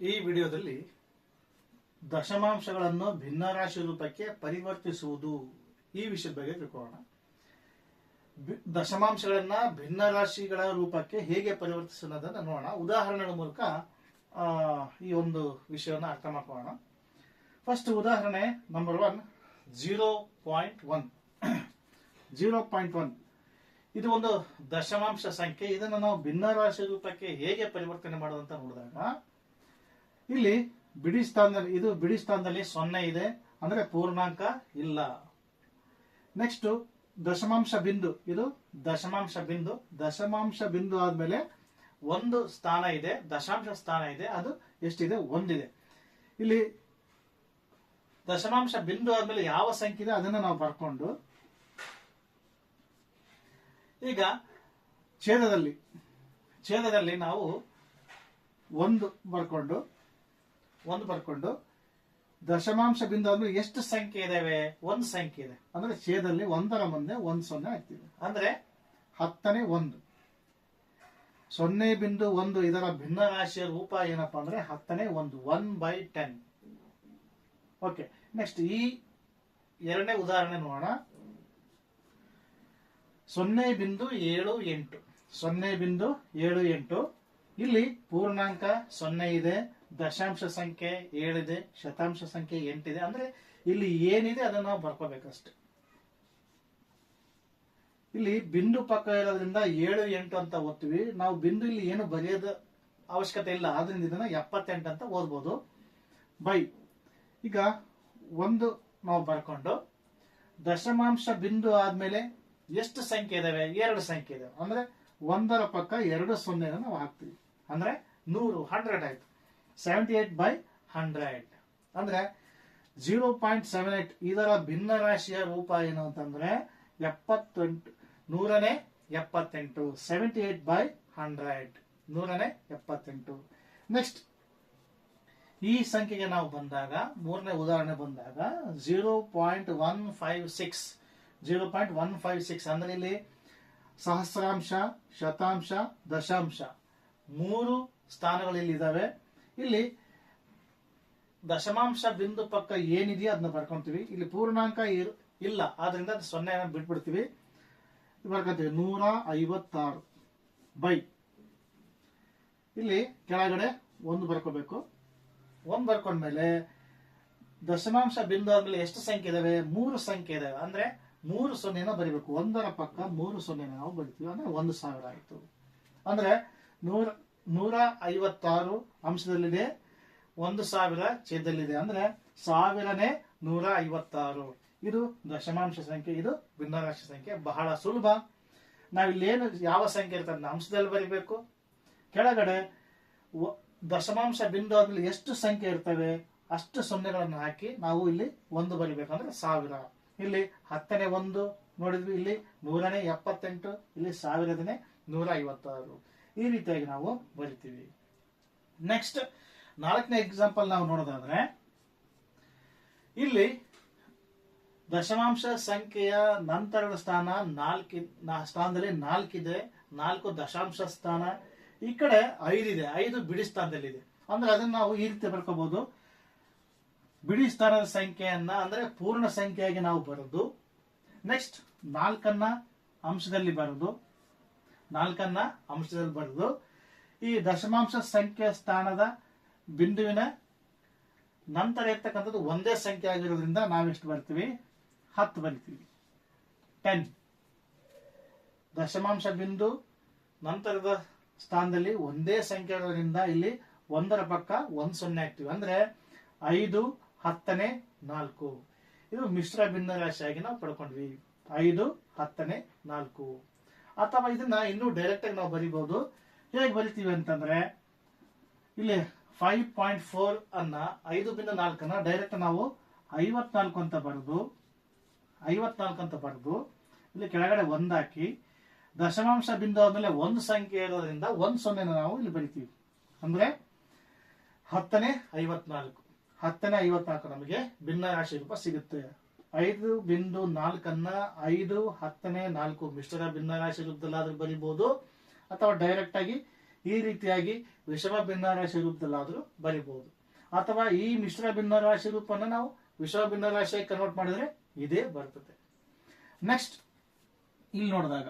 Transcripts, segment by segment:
ಈ ವಿಡಿಯೋದಲ್ಲಿ ದಶಮಾಂಶಗಳನ್ನು ಭಿನ್ನರಾಶಿ ರೂಪಕ್ಕೆ ಪರಿವರ್ತಿಸುವುದು ಈ ವಿಷಯದ ಬಗ್ಗೆ ತಿಳ್ಕೊಳ್ಳೋಣ. ಭಿನ್ನ ಭಿನ್ನರಾಶಿಗಳ ರೂಪಕ್ಕೆ ಹೇಗೆ ಪರಿವರ್ತಿಸೋದನ್ನ ನೋಡೋಣ. ಉದಾಹರಣೆಗಳ ಮೂಲಕ ಈ ಒಂದು ವಿಷಯವನ್ನು ಅರ್ಥ ಮಾಡ್ಕೊಳ್ಳೋಣ. ಫಸ್ಟ್ ಉದಾಹರಣೆ number one zero point one zero point one ಇದು ಒಂದು ದಶಮಾಂಶ ಸಂಖ್ಯೆ. ಇದನ್ನು ನಾವು ಭಿನ್ನರಾಶಿ ರೂಪಕ್ಕೆ ಹೇಗೆ ಪರಿವರ್ತನೆ ಮಾಡೋದಂತ ನೋಡಿದಾಗ ಇಲ್ಲಿ ಬಿಡಿ ಸ್ಥಾನದಲ್ಲಿ, ಇದು ಬಿಡಿ ಸ್ಥಾನದಲ್ಲಿ ಸೊನ್ನೆ ಇದೆ, ಅಂದ್ರೆ ಪೂರ್ಣಾಂಕ ಇಲ್ಲ. ನೆಕ್ಸ್ಟ್ ದಶಮಾಂಶ ಬಿಂದು, ಇದು ದಶಮಾಂಶ ಬಿಂದು ದಶಮಾಂಶ ಬಿಂದು ಆದ್ಮೇಲೆ ಒಂದು ಸ್ಥಾನ ಇದೆ, ದಶಾಂಶ ಸ್ಥಾನ ಇದೆ, ಅದು ಎಷ್ಟಿದೆ? ಒಂದಿದೆ. ಇಲ್ಲಿ ದಶಮಾಂಶ ಬಿಂದು ಆದ್ಮೇಲೆ ಯಾವ ಸಂಖ್ಯೆ ಇದೆ? ಅದನ್ನ ನಾವು ಬರ್ಕೊಂಡು, ಈಗ ಛೇದದಲ್ಲಿ ಛೇದದಲ್ಲಿ ನಾವು ಒಂದು ಬರ್ಕೊಂಡು ಒಂದು ಬರ್ಕೊಂಡು ದಶಮಾಂಶ ಬಿಂದು ಅಂದ್ರೆ ಎಷ್ಟು ಸಂಖ್ಯೆ ಇದಾವೆ? ಒಂದು ಸಂಖ್ಯೆ ಇದೆ. ಅಂದ್ರೆ ಛೇದಲ್ಲಿ ಒಂದರ ಮುಂದೆ ಒಂದು ಸೊನ್ನೆ ಹಾಕ್ತೀವಿ ಅಂದ್ರೆ ಹತ್ತನೇ ಒಂದು. ಸೊನ್ನೆ ಬಿಂದು ಒಂದು ಇದರ ಭಿನ್ನ ರಾಶಿಯ ರೂಪ ಏನಪ್ಪಾ ಅಂದ್ರೆ ಹತ್ತನೇ ಒಂದು one by ten okay next ಈ ಎರಡನೇ ಉದಾಹರಣೆ ನೋಡೋಣ. ಸೊನ್ನೆ ಬಿಂದು ಏಳು ಎಂಟು. ಸೊನ್ನೆ ಬಿಂದು ಏಳು ಎಂಟು. ಇಲ್ಲಿ ಪೂರ್ಣಾಂಕ ಸೊನ್ನೆ ಇದೆ. ದಶಾಂಶ ಸಂಖ್ಯೆ ಏಳಿದೆ, ಶತಾಂಶ ಸಂಖ್ಯೆ ಎಂಟಿದೆ. ಅಂದ್ರೆ ಇಲ್ಲಿ ಏನಿದೆ ಅದನ್ನ ನಾವು ಬರ್ಕೋಬೇಕಷ್ಟೆ. ಇಲ್ಲಿ ಬಿಂದು ಪಕ್ಕ ಇರೋದ್ರಿಂದ ಏಳು, ಎಂಟು ಅಂತ ಓದ್ತೀವಿ. ನಾವು ಬಿಂದು ಇಲ್ಲಿ ಏನು ಬರೆಯೋದ ಅವಶ್ಯಕತೆ ಇಲ್ಲ. ಆದ್ರಿಂದ ಇದನ್ನ ಎಪ್ಪತ್ತೆಂಟು ಅಂತ ಓದ್ಬೋದು. ಬೈ. ಈಗ ಒಂದು ನಾವು ಬರ್ಕೊಂಡು, ದಶಮಾಂಶ ಬಿಂದು ಆದ್ಮೇಲೆ ಎಷ್ಟು ಸಂಖ್ಯೆ ಇದಾವೆ? ಎರಡು ಸಂಖ್ಯೆ ಇದಾವೆ. ಅಂದ್ರೆ ಒಂದರ ಪಕ್ಕ ಎರಡು ಸೊನ್ನೆನ ನಾವು ಹಾಕ್ತೀವಿ. ಅಂದ್ರೆ ನೂರು, ಹಂಡ್ರೆಡ್ ಆಯ್ತು. ಸೆವೆಂಟಿ ಏಟ್ ಬೈ ಹಂಡ್ರೆಡ್ ಅಂದ್ರೆ ಜೀರೋ ಪಾಯಿಂಟ್ ಸೆವೆನ್ ಏಟ್ ಇದರ ಭಿನ್ನ ರಾಶಿಯ ರೂಪ ಏನು ಅಂತಂದ್ರೆ ಎಪ್ಪತ್ತೆಂಟು, ನೂರನೇ ಎಪ್ಪತ್ತೆಂಟು ಸೆವೆಂಟಿ ಏಟ್ ಬೈ ಹಂಡ್ರೆಡ್ ನೂರನೇ ಎಪ್ಪತ್ತೆಂಟು. ನೆಕ್ಸ್ಟ್ ಈ ಸಂಖ್ಯೆಗೆ ನಾವು ಬಂದಾಗ, ಮೂರನೇ ಉದಾಹರಣೆ ಬಂದಾಗ zero point one five six zero point one five six ಅಂದ್ರೆ ಇಲ್ಲಿ ಸಹಸ್ರಾಂಶ, ಶತಾಂಶ, ದಶಾಂಶ. ಮೂರು ಸ್ಥಾನಗಳು ಇಲ್ಲಿ ಇಲ್ಲಿ ದಶಮಾಂಶ ಬಿಂದು ಪಕ್ಕ ಏನಿದೆಯೋ ಅದನ್ನ ಬರ್ಕೊಂತೀವಿ. ಇಲ್ಲಿ ಪೂರ್ಣಾಂಕ ಇಲ್ಲ, ಆದ್ರಿಂದ ಸೊನ್ನೆ ಬಿಟ್ಬಿಡ್ತೀವಿ. ಬರ್ಕೊಂತೀವಿ ನೂರ ಐವತ್ತಾರು ಬೈ. ಇಲ್ಲಿ ಕೆಳಗಡೆ ಒಂದು ಬರ್ಕೋಬೇಕು. ಒಂದು ಬರ್ಕೊಂಡ್ಮೇಲೆ ದಶಮಾಂಶ ಬಿಂದು ಆದ್ಮೇಲೆ ಎಷ್ಟು ಸಂಖ್ಯೆ ಇದಾವೆ? ಮೂರು ಸಂಖ್ಯೆ ಇದಾವೆ. ಅಂದ್ರೆ ಮೂರು ಸೊನ್ನೆನ ಬರಿಬೇಕು. ಒಂದರ ಪಕ್ಕ ಮೂರು ಸೊನ್ನೆನ ನಾವು ಬರಿತೀವಿ. ಅಂದ್ರೆ ಒಂದು ಸಾವಿರ ಆಯ್ತು. ಅಂದ್ರೆ ನೂರ ನೂರ ಐವತ್ತಾರು ಅಂಶದಲ್ಲಿದೆ, ಒಂದು ಸಾವಿರ ಛೇದಲ್ಲಿದೆ ಅಂದ್ರೆ ಸಾವಿರನೇ ನೂರ ಐವತ್ತಾರು ಇದು ದಶಮಾಂಶ ಸಂಖ್ಯೆ, ಇದು ಭಿನ್ನರಾಶಿ ಸಂಖ್ಯೆ. ಬಹಳ ಸುಲಭ. ನಾವಿಲ್ಲೇನು ಯಾವ ಸಂಖ್ಯೆ ಇರ್ತದೆ ಅಂಶದಲ್ಲಿ ಬರಿಬೇಕು. ಕೆಳಗಡೆ ದಶಮಾಂಶ ಬಿಂದು ಆದ್ಮೇಲೆ ಎಷ್ಟು ಸಂಖ್ಯೆ ಇರ್ತವೆ, ಅಷ್ಟು ಸೊನ್ನೆಗಳನ್ನು ಹಾಕಿ ನಾವು ಇಲ್ಲಿ ಒಂದು ಬರಿಬೇಕಂದ್ರೆ ಸಾವಿರ. ಇಲ್ಲಿ ಹತ್ತನೇ ಒಂದು ನೋಡಿದ್ವಿ, ಇಲ್ಲಿ ನೂರನೇ ಎಪ್ಪತ್ತೆಂಟು, ಇಲ್ಲಿ ಸಾವಿರದನೇ ನೂರ ಐವತ್ತಾರು ಈ ರೀತಿಯಾಗಿ ನಾವು ಬರಿತೀವಿ. ನೆಕ್ಸ್ಟ್ ನಾಲ್ಕನೇ ಎಕ್ಸಾಂಪಲ್ ನಾವು ನೋಡೋದಾದ್ರೆ, ಇಲ್ಲಿ ದಶಮಾಂಶ ಸಂಖ್ಯೆಯ ನಂತರದ ಸ್ಥಾನ ನಾಲ್ಕಿ ಸ್ಥಾನದಲ್ಲಿ ನಾಲ್ಕಿದೆ, ನಾಲ್ಕು ದಶಾಂಶ ಸ್ಥಾನ, ಈ ಕಡೆ ಐದಿದೆ, ಐದು ಬಿಡಿ ಸ್ಥಾನದಲ್ಲಿದೆ. ಅಂದ್ರೆ ಅದನ್ನ ನಾವು ಈ ರೀತಿ ಬರ್ಕೋಬಹುದು ಬಿಡಿ ಸ್ಥಾನದ ಸಂಖ್ಯೆಯನ್ನ ಅಂದ್ರೆ ಪೂರ್ಣ ಸಂಖ್ಯೆಯಾಗಿ ನಾವು ಬರೋದು ನೆಕ್ಸ್ಟ್ ನಾಲ್ಕನ್ನ ಅಂಶದಲ್ಲಿ ಬರೆದು ನಾಲ್ಕನ್ನ ಅಂಶದಲ್ಲಿ ಬರೆದು, ಈ ದಶಮಾಂಶ ಸಂಖ್ಯೆ ಸ್ಥಾನದ ಬಿಂದುವಿನ ನಂತರ ಇರ್ತಕ್ಕಂಥದ್ದು ಒಂದೇ ಸಂಖ್ಯೆ ಆಗಿರೋದ್ರಿಂದ ನಾವೆಷ್ಟು ಬರ್ತೀವಿ? ಹತ್ತು ಬರಿತೀವಿ. ಟೆನ್ ದಶಮಾಂಶ ಬಿಂದು ನಂತರದ ಸ್ಥಾನದಲ್ಲಿ ಒಂದೇ ಸಂಖ್ಯೆ ಇರೋದ್ರಿಂದ ಇಲ್ಲಿ ಒಂದರ ಪಕ್ಕ ಒಂದ್ ಸೊನ್ನೆ ಆಗ್ತೀವಿ. ಅಂದ್ರೆ ಐದು, ಹತ್ತನೇ, ನಾಲ್ಕು. ಇದು ಮಿಶ್ರ ಭಿನ್ನ ರಾಶಿಯಾಗಿ ನಾವು ಪಡ್ಕೊಂಡ್ವಿ. ಐದು, ಹತ್ತನೇ, ನಾಲ್ಕು. ಅಥವಾ ಇದನ್ನ ಇನ್ನೂ ಡೈರೆಕ್ಟ್ ಆಗಿ ನಾವು ಬರಿಬಹುದು ಹೇಗೆ ಬರಿತೀವಿ ಅಂತಂದ್ರೆ, ಇಲ್ಲಿ ಫೈವ್ ಪಾಯಿಂಟ್ ಫೋರ್ ಅನ್ನ ಐದು ಬಿಂದು ನಾಲ್ಕನ್ನ ಡೈರೆಕ್ಟ್ ನಾವು ಐವತ್ನಾಲ್ಕು ಅಂತ ಬರೆದು, ಐವತ್ನಾಲ್ಕು ಅಂತ ಬರೆದು, ಇಲ್ಲಿ ಕೆಳಗಡೆ ಒಂದಾಕಿ ದಶಮಾಂಶ ಬಿಂದು ಆದ್ಮೇಲೆ ಒಂದು ಸಂಖ್ಯೆ ಇರೋದ್ರಿಂದ ಒಂದ್ ಸೊನ್ನೆನ ನಾವು ಇಲ್ಲಿ ಬರಿತೀವಿ. ಅಂದ್ರೆ ಹತ್ತನೇ ಐವತ್ನಾಲ್ಕು. ಹತ್ತನೇ ಐವತ್ನಾಲ್ಕು ನಮಗೆ ಭಿನ್ನ ರಾಶಿ ರೂಪ ಸಿಗುತ್ತೆ. ಐದು ಬಿಂದು ನಾಲ್ಕನ್ನ ಐದು ಹತ್ತನೇ ನಾಲ್ಕು. ಮಿಶ್ರ ಭಿನ್ನರಾಶಿ ರೂಪದಲ್ಲಾದ್ರೂ ಬರಿಬಹುದು ಅಥವಾ ಡೈರೆಕ್ಟ್ ಆಗಿ ಈ ರೀತಿಯಾಗಿ ವಿಷಮ ಭಿನ್ನರಾಶಿ ರೂಪದಲ್ಲಾದ್ರೂ ಬರಿಬಹುದು ಅಥವಾ ಈ ಮಿಶ್ರ ಭಿನ್ನರಾಶಿ ರೂಪನ್ನ ನಾವು ವಿಷಮ ಭಿನ್ನರಾಶಿಯಾಗಿ ಕನ್ವರ್ಟ್ ಮಾಡಿದ್ರೆ ಇದೇ ಬರ್ತದೆ. ನೆಕ್ಸ್ಟ್ ಇಲ್ಲಿ ನೋಡಿದಾಗ,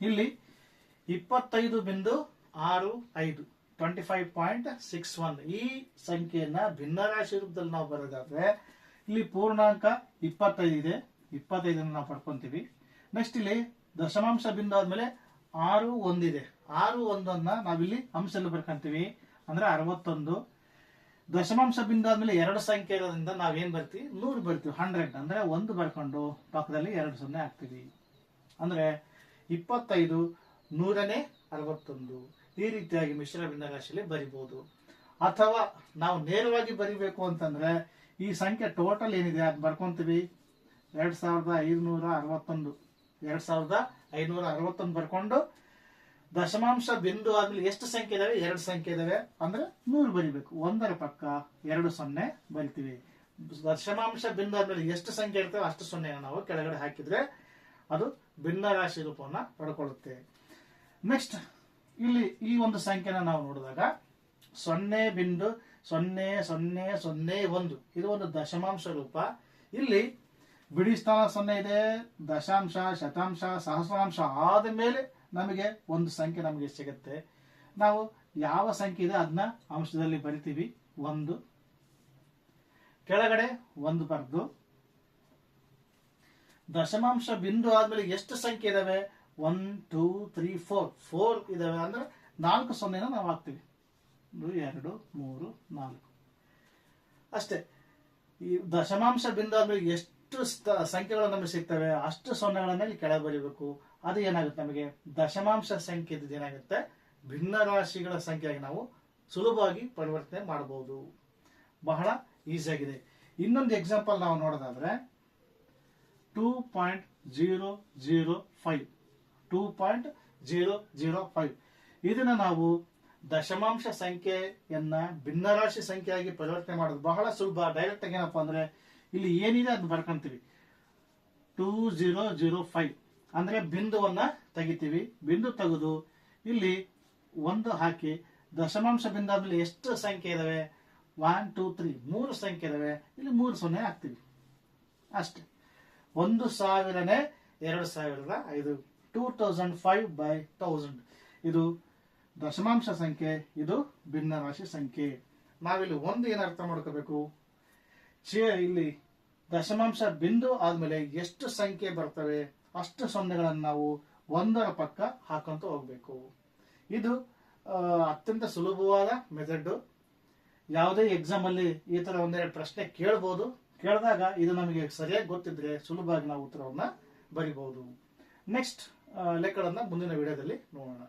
ಇಲ್ಲಿ ಇಪ್ಪತ್ತೈದು ಬಿಂದು ಆರು ಐದು twenty five point six one ಈ ಸಂಖ್ಯೆಯನ್ನ ಭಿನ್ನರಾಶಿ ರೂಪದಲ್ಲಿ ನಾವು ಬರೋದಾದ್ರೆ ಇಲ್ಲಿ ಪೂರ್ಣಾಂಕ ಇಪ್ಪತ್ತೈದು ಇದೆ. ಇಪ್ಪತ್ತೈದನ್ನು ನಾವು ಪಡ್ಕೊಂತೀವಿ. ನೆಕ್ಸ್ಟ್ ಇಲ್ಲಿ ದಶಮಾಂಶ ಬಿಂದು ಆದ್ಮೇಲೆ ಆರು ಒಂದಿದೆ ಆರು ಒಂದನ್ನ ನಾವಿಲ್ಲಿ ಅಂಶದಲ್ಲಿ ಬರ್ಕೊಂತೀವಿ. ಅಂದ್ರೆ ಅರವತ್ತೊಂದು. ದಶಮಾಂಶ ಬಿಂದು ಆದ್ಮೇಲೆ ಎರಡು ಸಂಖ್ಯೆ ಇರೋದ್ರಿಂದ ನಾವೇನ್ ಬರ್ತೀವಿ? ನೂರು ಬರ್ತೀವಿ. ಹಂಡ್ರೆಡ್ ಅಂದ್ರೆ ಒಂದು ಬರ್ಕೊಂಡು ಪಕ್ಕದಲ್ಲಿ ಎರಡು ಸೊನ್ನೆ ಹಾಕ್ತೀವಿ. ಅಂದ್ರೆ ಇಪ್ಪತ್ತೈದು ನೂರನೇ ಅರವತ್ತೊಂದು. ಈ ರೀತಿಯಾಗಿ ಮಿಶ್ರ ಭಿನ್ನರಾಶಿಯಲ್ಲಿ ಬರಿಬಹುದು ಅಥವಾ ನಾವು ನೇರವಾಗಿ ಬರಿಬೇಕು ಅಂತಂದ್ರೆ ಈ ಸಂಖ್ಯೆ ಟೋಟಲ್ ಏನಿದೆ ಅದು ಬರ್ಕೊಂತೀವಿ. ಎರಡ್ ಸಾವಿರದ ಐದುನೂರ ಅರವತ್ತೊಂದು. ಎರಡ್ ಸಾವಿರದ ಐನೂರ ಅರವತ್ತೊಂದು ಬರ್ಕೊಂಡು ದಶಮಾಂಶ ಬಿಂದು ಆದ್ಮೇಲೆ ಎಷ್ಟು ಸಂಖ್ಯೆ ಇದಾವೆ? ಎರಡು ಸಂಖ್ಯೆ ಇದಾವೆ. ಅಂದ್ರೆ ನೂರು ಬರಿಬೇಕು. ಒಂದರ ಪಕ್ಕ ಎರಡು ಸೊನ್ನೆ ಬರಿತೀವಿ. ದಶಮಾಂಶ ಬಿಂದು ಆದ್ಮೇಲೆ ಎಷ್ಟು ಸಂಖ್ಯೆ ಇರ್ತವೆ ಅಷ್ಟು ಸೊನ್ನೆ ನಾವು ಕೆಳಗಡೆ ಹಾಕಿದ್ರೆ ಅದು ಭಿನ್ನ ರಾಶಿ ರೂಪವನ್ನ ಪಡ್ಕೊಳ್ಳುತ್ತೆ. ನೆಕ್ಸ್ಟ್ ಇಲ್ಲಿ ಈ ಒಂದು ಸಂಖ್ಯೆನ ನಾವು ನೋಡಿದಾಗ ಸೊನ್ನೆ ಬಿಂದು ಸೊನ್ನೆ ಸೊನ್ನೆ ಸೊನ್ನೆ ಒಂದು. ಇದು ಒಂದು ದಶಮಾಂಶ ರೂಪ. ಇಲ್ಲಿ ಬಿಡಿ ಸ್ಥಾನ ಸೊನ್ನೆ ಇದೆ, ದಶಾಂಶ, ಶತಾಂಶ, ಸಹಸ್ರಾಂಶ ಆದ ಮೇಲೆ ನಮಗೆ ಒಂದು ಸಂಖ್ಯೆ ನಮಗೆ ಸಿಗುತ್ತೆ. ನಾವು ಯಾವ ಸಂಖ್ಯೆ ಇದೆ ಅದನ್ನ ಅಂಶದಲ್ಲಿ ಬರಿತೀವಿ. ಒಂದು. ಕೆಳಗಡೆ ಒಂದು ಬರೆದು. ದಶಮಾಂಶ ಬಿಂದು ಆದ್ಮೇಲೆ ಎಷ್ಟು ಸಂಖ್ಯೆ ಇದಾವೆ? One two three four four ಇದಾವೆ ಅಂದ್ರೆ ನಾಲ್ಕು ಸೊನ್ನೆನ ನಾವು ಹಾಕ್ತೀವಿ. ಒಂದು ಎರಡು, ಮೂರು, ನಾಲ್ಕು. ಅಷ್ಟೇ. ಈ ದಶಮಾಂಶ ಬಿಂದು ಅಂದ್ರೆ ಎಷ್ಟು ಸಂಖ್ಯೆಗಳು ನಮಗೆ ಸಿಗ್ತವೆ, ಅಷ್ಟು ಸೊನ್ನೆಗಳನ್ನ ಇಲ್ಲಿ ಕೆಳಗೆ ಬರೀಬೇಕು. ಅದು ಏನಾಗುತ್ತೆ ನಮಗೆ? ದಶಮಾಂಶ ಸಂಖ್ಯೆ ಏನಾಗುತ್ತೆ? ಭಿನ್ನ ರಾಶಿಗಳ ಸಂಖ್ಯೆಯಾಗಿ ನಾವು ಸುಲಭವಾಗಿ ಪರಿವರ್ತನೆ ಮಾಡಬಹುದು. ಬಹಳ ಈಸಿ ಆಗಿದೆ. ಇನ್ನೊಂದು ಎಕ್ಸಾಂಪಲ್ ನಾವು ನೋಡೋದಾದ್ರೆ two point zero zero five two point zero zero five ಇದನ್ನ ನಾವು ದಶಮಾಂಶ ಸಂಖ್ಯೆಯನ್ನ ಭಿನ್ನರಾಶಿ ಸಂಖ್ಯೆಯಾಗಿ ಪರಿವರ್ತನೆ ಮಾಡೋದು ಬಹಳ ಸುಲಭ. ಡೈರೆಕ್ಟ್ ಆಗಿ ಏನಪ್ಪಾ ಅಂದ್ರೆ ಇಲ್ಲಿ ಏನಿದೆ ಅದನ್ನ ಬರ್ಕೊಂತೀವಿ. ಟೂ ಜೀರೋ ಜೀರೋ ಫೈವ್ ಅಂದ್ರೆ ಬಿಂದುವನ್ನ ತೆಗಿತೀವಿ. ಬಿಂದು ತೆಗೆದು ಇಲ್ಲಿ ಒಂದು ಹಾಕಿ ದಶಮಾಂಶ ಬಿಂದು ಆದ್ಮೇಲೆ ಎಷ್ಟು ಸಂಖ್ಯೆ ಇದಾವೆ? ಒನ್ ಟೂ ತ್ರೀ ಮೂರು ಸಂಖ್ಯೆ ಇದಾವೆ. ಇಲ್ಲಿ ಮೂರು ಸೊನ್ನೆ ಹಾಕ್ತೀವಿ. ಅಷ್ಟೇ. ಒಂದು ಸಾವಿರನೇ ಎರಡು ಸಾವಿರದ ಐದು. Two thousand five by thousand ಇದು ದಶಮಾಂಶ ಸಂಖ್ಯೆ, ಇದು ಭಿನ್ನ ರಾಶಿ ಸಂಖ್ಯೆ. ನಾವಿಲ್ಲಿ ಒಂದು ಏನು ಅರ್ಥ ಮಾಡ್ಕೋಬೇಕು? ಚೇ ಇಲ್ಲಿ ದಶಮಾಂಶ ಬಿಂದು ಆದ್ಮೇಲೆ ಎಷ್ಟು ಸಂಖ್ಯೆ ಬರ್ತವೆ? ಅಷ್ಟು ಸೊನ್ನೆಗಳನ್ನು ನಾವು ಒಂದರ ಪಕ್ಕ ಹಾಕೊಂತ ಹೋಗ್ಬೇಕು. ಇದು ಅತ್ಯಂತ ಸುಲಭವಾದ ಮೆಥಡ್ ಯಾವುದೇ ಎಕ್ಸಾಮ್ ಅಲ್ಲಿ ಈ ತರ ಒಂದೆರಡು ಪ್ರಶ್ನೆ ಕೇಳ್ಬೋದು. ಕೇಳಿದಾಗ ಇದು ನಮಗೆ ಸರಿಯಾಗಿ ಗೊತ್ತಿದ್ರೆ ಸುಲಭವಾಗಿ ನಾವು ಉತ್ತರವನ್ನ ಬರಿಬಹುದು ನೆಕ್ಸ್ಟ್ ಲೆಕ್ಕಗಳನ್ನ ಮುಂದಿನ ವಿಡಿಯೋದಲ್ಲಿ ನೋಡೋಣ.